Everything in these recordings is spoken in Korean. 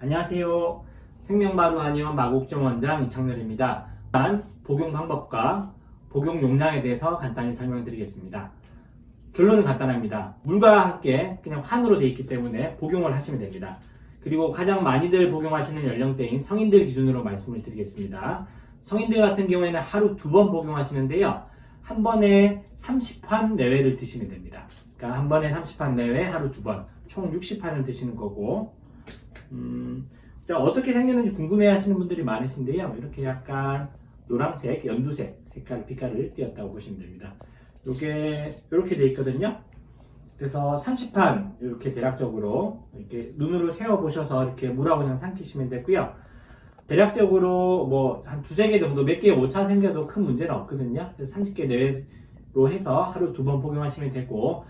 안녕하세요. 생명바로 한의원 마곡정 원장 이창렬입니다. 단 복용 방법과 복용 용량에 대해서 간단히 설명드리겠습니다. 결론은 간단합니다. 물과 함께 그냥 환으로 되어 있기 때문에 복용을 하시면 됩니다. 그리고 가장 많이들 복용하시는 연령대인 성인들 기준으로 말씀을 드리겠습니다. 성인들 같은 경우에는 하루 두 번 복용하시는데요. 한 번에 30환 내외를 드시면 됩니다. 그러니까 한 번에 30환 내외 하루 두 번, 총 60환을 드시는 거고, 음, 자, 어떻게 생겼는지 궁금해 하시는 분들이 많으신데요. 이렇게 약간 노란색, 연두색 색깔, 빛깔을 띄었다고 보시면 됩니다. 이게 이렇게 돼 있거든요. 그래서 30판 이렇게 대략적으로 이렇게 눈으로 세어 보셔서 이렇게 물하고 그냥 삼키시면 되고요. 대략적으로 뭐 한 두세 개 정도 몇개 오차 생겨도 큰 문제는 없거든요. 그래서 30개 내외로 해서 하루 두 번 복용하시면 되고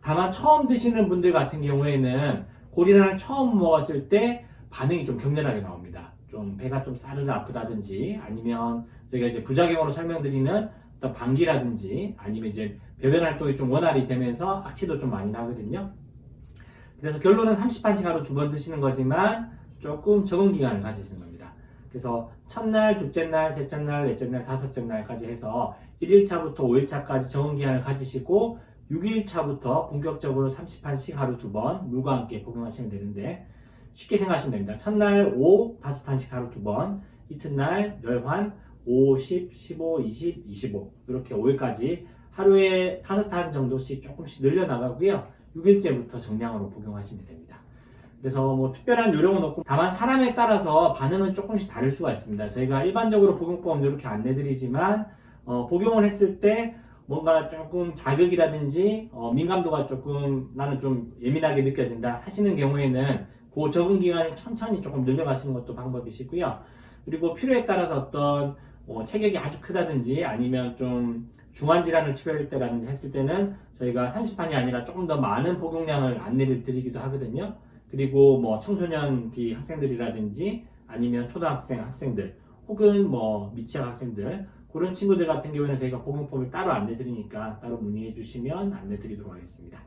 다만 처음 드시는 분들 같은 경우에는 고리란을 처음 먹었을 때 반응이 좀 격렬하게 나옵니다. 좀 배가 좀 싸르르 아프다든지 아니면 저희가 이제 부작용으로 설명드리는 어떤 방귀라든지 아니면 이제 배변 활동이 좀 원활히 되면서 악취도 좀 많이 나거든요. 그래서 결론은 30판씩 하루 두 번 드시는 거지만 조금 적은 기간을 가지시는 겁니다. 그래서 첫날, 둘째 날, 셋째 날, 넷째 날, 다섯째 날까지 해서 1일차부터 5일차까지 적은 기간을 가지시고 6일차부터 본격적으로 30판씩 하루 두 번 물과 함께 복용하시면 되는데 쉽게 생각하시면 됩니다. 첫날 5, 5판씩 하루 두 번, 이튿날 열환 5, 10, 15, 20, 25 이렇게 5일까지 하루에 5탄 정도씩 조금씩 늘려나가고요. 6일째부터 정량으로 복용하시면 됩니다. 그래서 뭐 특별한 요령은 없고 다만 사람에 따라서 반응은 조금씩 다를 수가 있습니다. 저희가 일반적으로 복용법은 이렇게 안내드리지만 어, 복용을 했을 때 뭔가 조금 자극이라든지 어, 민감도가 조금 나는 좀 예민하게 느껴진다 하시는 경우에는 그 적응 기간을 천천히 조금 늘려가시는 것도 방법이시고요. 그리고 필요에 따라서 어떤 어, 체격이 아주 크다든지 아니면 좀 중환 질환을 치료할 때라든지 했을 때는 저희가 30판이 아니라 조금 더 많은 복용량을 안내를 드리기도 하거든요. 그리고 뭐 청소년기 학생들이라든지 아니면 초등학생 학생들 혹은 뭐 미취학 학생들 그런 친구들 같은 경우에는 저희가 복용법을 따로 안내 드리니까 따로 문의해 주시면 안내 드리도록 하겠습니다.